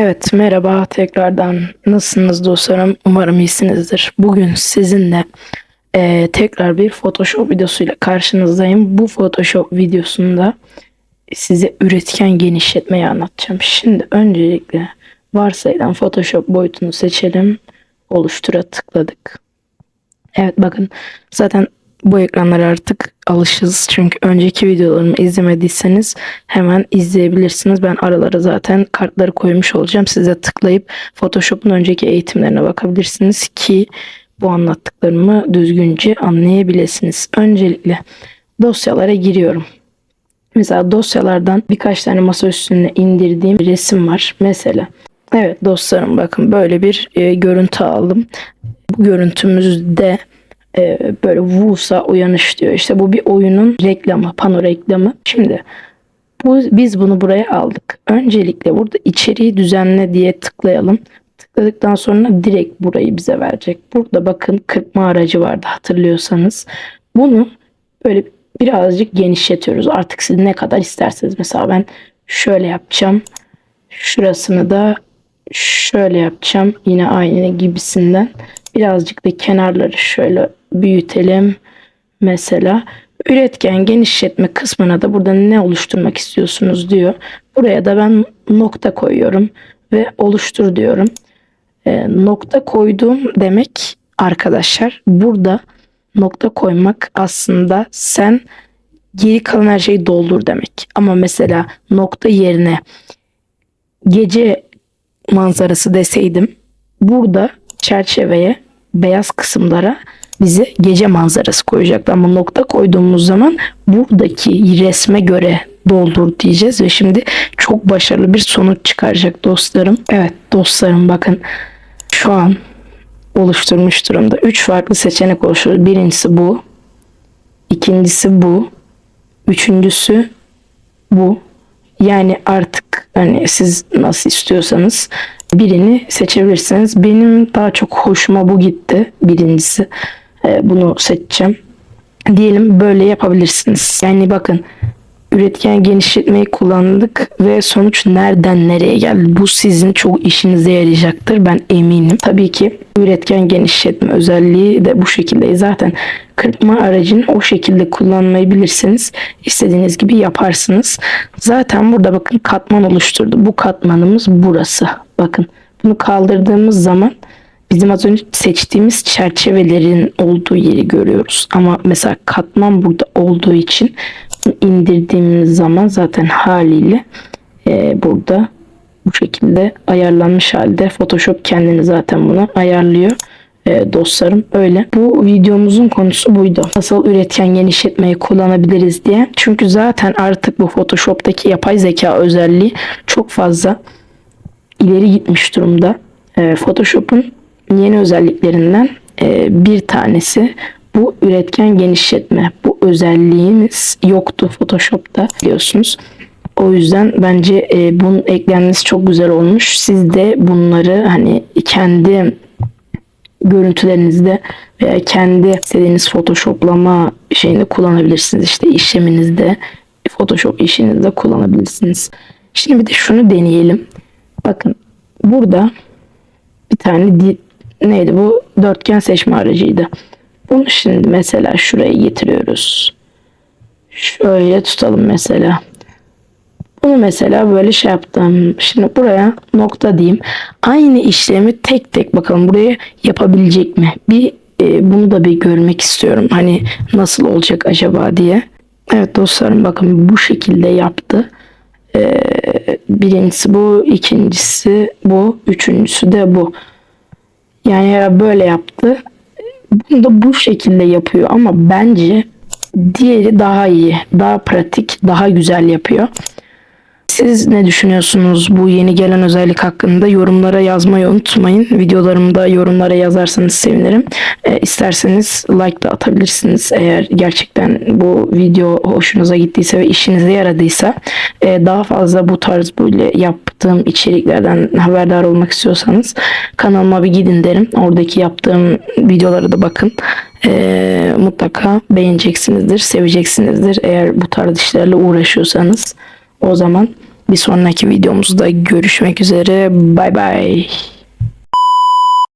Evet, merhaba tekrardan. Nasılsınız dostlarım? Umarım iyisinizdir. Bugün sizinle eee, tekrar bir Photoshop videosuyla karşınızdayım. Bu Photoshop videosunda size üretken genişletmeyi anlatacağım. Şimdi öncelikle varsayılan Photoshop boyutunu seçelim. Oluştura tıkladık. Evet bakın zaten bu ekranlara artık alışız. Çünkü önceki videolarımı izlemediyseniz hemen izleyebilirsiniz. Ben aralara zaten kartları koymuş olacağım. Size tıklayıp Photoshop'un önceki eğitimlerine bakabilirsiniz ki bu anlattıklarımı düzgünce anlayabilirsiniz. Öncelikle dosyalara giriyorum. Mesela dosyalardan birkaç tane masa üstüne indirdiğim bir resim var. Mesela evet dostlarım bakın böyle bir e, görüntü aldım. Bu görüntümüzde e, böyle Wusa uyanış diyor. İşte bu bir oyunun reklamı, pano reklamı. Şimdi bu, biz bunu buraya aldık. Öncelikle burada içeriği düzenle diye tıklayalım. Tıkladıktan sonra direkt burayı bize verecek. Burada bakın kırpma aracı vardı hatırlıyorsanız. Bunu böyle birazcık genişletiyoruz. Artık siz ne kadar isterseniz. Mesela ben şöyle yapacağım. Şurasını da şöyle yapacağım. Yine aynı gibisinden. Birazcık da kenarları şöyle büyütelim. Mesela üretken genişletme kısmına da burada ne oluşturmak istiyorsunuz diyor. Buraya da ben nokta koyuyorum ve oluştur diyorum. E, nokta koyduğum demek arkadaşlar burada nokta koymak aslında sen geri kalan her şeyi doldur demek. Ama mesela nokta yerine gece manzarası deseydim burada çerçeveye beyaz kısımlara bize gece manzarası koyacaktı. Ama nokta koyduğumuz zaman buradaki resme göre doldur diyeceğiz ve şimdi çok başarılı bir sonuç çıkaracak dostlarım. Evet dostlarım bakın şu an oluşturmuş durumda. Üç farklı seçenek oluşturuyor. Birincisi bu. ikincisi bu. Üçüncüsü bu. Yani artık hani siz nasıl istiyorsanız birini seçebilirsiniz. Benim daha çok hoşuma bu gitti. Birincisi Ee, bunu seçeceğim. Diyelim böyle yapabilirsiniz. Yani bakın üretken genişletmeyi kullandık ve sonuç nereden nereye geldi? Bu sizin çok işinize yarayacaktır ben eminim. Tabii ki üretken genişletme özelliği de bu şekilde. Zaten kırpma aracını o şekilde kullanmayı bilirsiniz. İstediğiniz gibi yaparsınız. Zaten burada bakın katman oluşturdu. Bu katmanımız burası. Bakın bunu kaldırdığımız zaman bizim az önce seçtiğimiz çerçevelerin olduğu yeri görüyoruz. Ama mesela katman burada olduğu için indirdiğimiz zaman zaten haliyle e, burada bu şekilde ayarlanmış halde Photoshop kendini zaten bunu ayarlıyor e, dostlarım öyle. Bu videomuzun konusu buydu. Nasıl üretken genişletmeyi kullanabiliriz diye. Çünkü zaten artık bu Photoshop'taki yapay zeka özelliği çok fazla ileri gitmiş durumda. E, Photoshop'un yeni özelliklerinden e, bir tanesi bu üretken genişletme. Bu özelliğimiz yoktu Photoshop'ta biliyorsunuz. O yüzden bence e, bunun eklenmesi çok güzel olmuş. Siz de bunları hani kendi görüntülerinizde veya kendi istediğiniz Photoshoplama şeyini kullanabilirsiniz. İşte işleminizde, Photoshop işinizde kullanabilirsiniz. Şimdi bir de şunu deneyelim. Bakın burada bir tane di- neydi bu? Dörtgen seçme aracıydı. Şimdi mesela şuraya getiriyoruz. Şöyle tutalım mesela. Bunu mesela böyle şey yaptım. Şimdi buraya nokta diyeyim. Aynı işlemi tek tek bakalım buraya yapabilecek mi? Bir e, bunu da bir görmek istiyorum. Hani nasıl olacak acaba diye. Evet dostlarım bakın bu şekilde yaptı. E, birincisi bu, ikincisi bu, üçüncüsü de bu. Yani böyle yaptı. Bunu da bu şekilde yapıyor ama bence diğeri daha iyi, daha pratik, daha güzel yapıyor. Siz ne düşünüyorsunuz bu yeni gelen özellik hakkında? Yorumlara yazmayı unutmayın. Videolarımda yorumlara yazarsanız sevinirim. E, isterseniz like da atabilirsiniz. Eğer gerçekten bu video hoşunuza gittiyse ve işinize yaradıysa e, daha fazla bu tarz böyle yaptığım içeriklerden haberdar olmak istiyorsanız kanalıma bir gidin derim. Oradaki yaptığım videolara da bakın. E, mutlaka beğeneceksinizdir, seveceksinizdir. Eğer bu tarz işlerle uğraşıyorsanız o zaman Bir sonraki videomuzda görüşmek üzere. Bay bay.